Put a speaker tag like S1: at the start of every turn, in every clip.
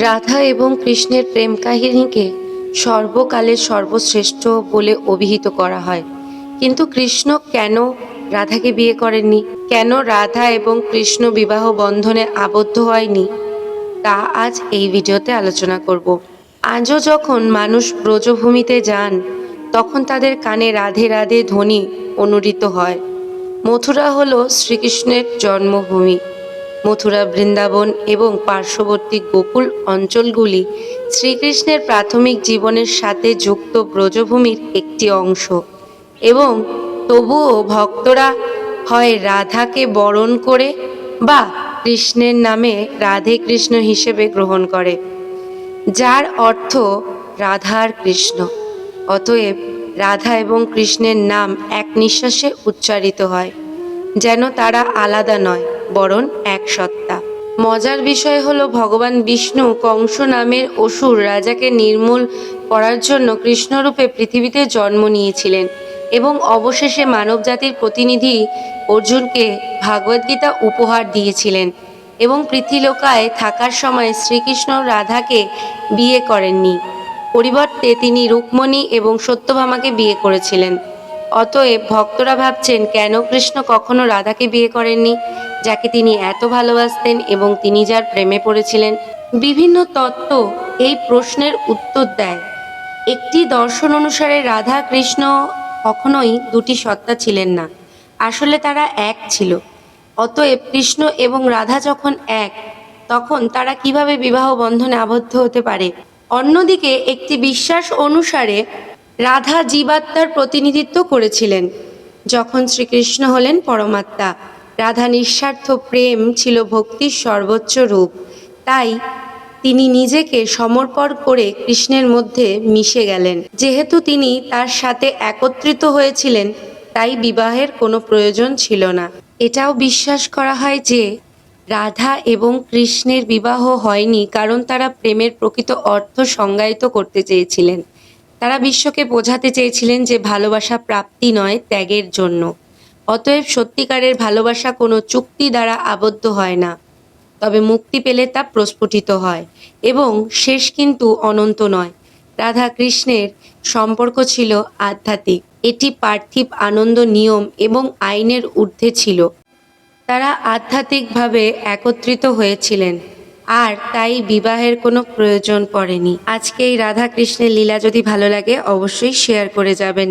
S1: রাধা এবং কৃষ্ণের প্রেম কাহিনীকে সর্বকালের সর্বশ্রেষ্ঠ বলে অভিহিত করা হয়। কিন্তু কৃষ্ণ কেন রাধাকে বিয়ে করেননি? কেন রাধা এবং কৃষ্ণ বিবাহ বন্ধনে আবদ্ধ হয়নি? তা আজ এই ভিডিওতে আলোচনা করব। আজও যখন মানুষ ব্রজভূমিতে যান, তখন তাদের কানে রাধে রাধে ধ্বনি অনুরিত হয়। মথুরা হলো শ্রীকৃষ্ণের জন্মভূমি। মথুরা বৃন্দাবন এবং পার্শ্ববর্তী গোকুল অঞ্চলগুলি শ্রীকৃষ্ণের প্রাথমিক জীবনের সাথে যুক্ত ব্রজভূমির একটি অংশ। এবং তবুও ভক্তরা হয় রাধাকে বরণ করে বা কৃষ্ণের নামে রাধে কৃষ্ণ হিসেবে গ্রহণ করে, যার অর্থ রাধার কৃষ্ণ। অতএব রাধা এবং কৃষ্ণের নাম এক নিঃশ্বাসে উচ্চারিত হয়, যেন তারা আলাদা নয়। বরং এক সত্তা। মজার বিষয় হলো ভগবান বিষ্ণু কংস নামের অসুর রাজাকে নির্মূল করার জন্য কৃষ্ণরূপে পৃথিবীতে জন্ম নিয়েছিলেন এবং অবশেষে মানবজাতির প্রতিনিধি অর্জুনকে ভাগবদ্গীতা উপহার দিয়েছিলেন এবং পৃথিলোকায় থাকার সময় শ্রীকৃষ্ণ রাধাকে বিয়ে করেননি। পরিবর্তে তিনি রুক্মণী এবং সত্যভামাকে বিয়ে করেছিলেন। অতএব ভক্তরা ভাবছেন, কেন কৃষ্ণ কখনো রাধাকে বিয়ে করেননি? যাকে তিনি এত ভালোবাসতেন এবং তিনি যার প্রেমে পড়েছিলেন। বিভিন্ন তত্ত্ব এই প্রশ্নের উত্তর দেয়। একটি দর্শন অনুসারে রাধা কৃষ্ণ কখনোই দুটি সত্তা ছিলেন না। আসলে তারা এক ছিল। অতএব কৃষ্ণ এবং রাধা যখন এক, তখন তারা কীভাবে বিবাহ বন্ধনে আবদ্ধ হতে পারে? অন্যদিকে একটি বিশ্বাস অনুসারে রাধা জীবাত্মার প্রতিনিধিত্ব করেছিলেন, যখন শ্রীকৃষ্ণ হলেন পরমাত্মা। রাধা নিঃস্বার্থ প্রেম ছিল ভক্তির সর্বোচ্চ রূপ। তাই তিনি নিজেকে সমর্পণ করে কৃষ্ণের মধ্যে মিশে গেলেন। যেহেতু তিনি তার সাথে একত্রিত হয়েছিলেন, তাই বিবাহের কোনো প্রয়োজন ছিল না। এটাও বিশ্বাস করা হয় যে রাধা এবং কৃষ্ণের বিবাহ হয়নি কারণ তারা প্রেমের প্রকৃত অর্থ সংজ্ঞায়িত করতে চেয়েছিলেন। তারা বিশ্বকে বোঝাতে চেয়েছিলেন যে ভালোবাসা প্রাপ্তি নয় ত্যাগের জন্য। অতএব সত্যিকারের ভালোবাসা কোনো চুক্তি দ্বারা আবদ্ধ হয় না। তবে মুক্তি পেলে তা প্রস্ফুটিত হয় এবং শেষ কিন্তু অনন্ত নয়। রাধা কৃষ্ণের সম্পর্ক ছিল আধ্যাত্মিক। এটি পার্থিব আনন্দ নিয়ম এবং আইনের ঊর্ধ্বে ছিল। তারা আধ্যাত্মিকভাবে একত্রিত হয়েছিলেন আর তাই বিবাহের কোনো প্রয়োজন পড়েনি। আজকে এই রাধা কৃষ্ণের লীলা যদি ভালো লাগে, অবশ্যই শেয়ার করে যাবেন।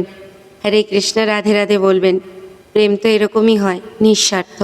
S1: হরে কৃষ্ণ, রাধে রাধে বলবেন। প্রেম তো এরকমই হয় নিঃস্বার্থ।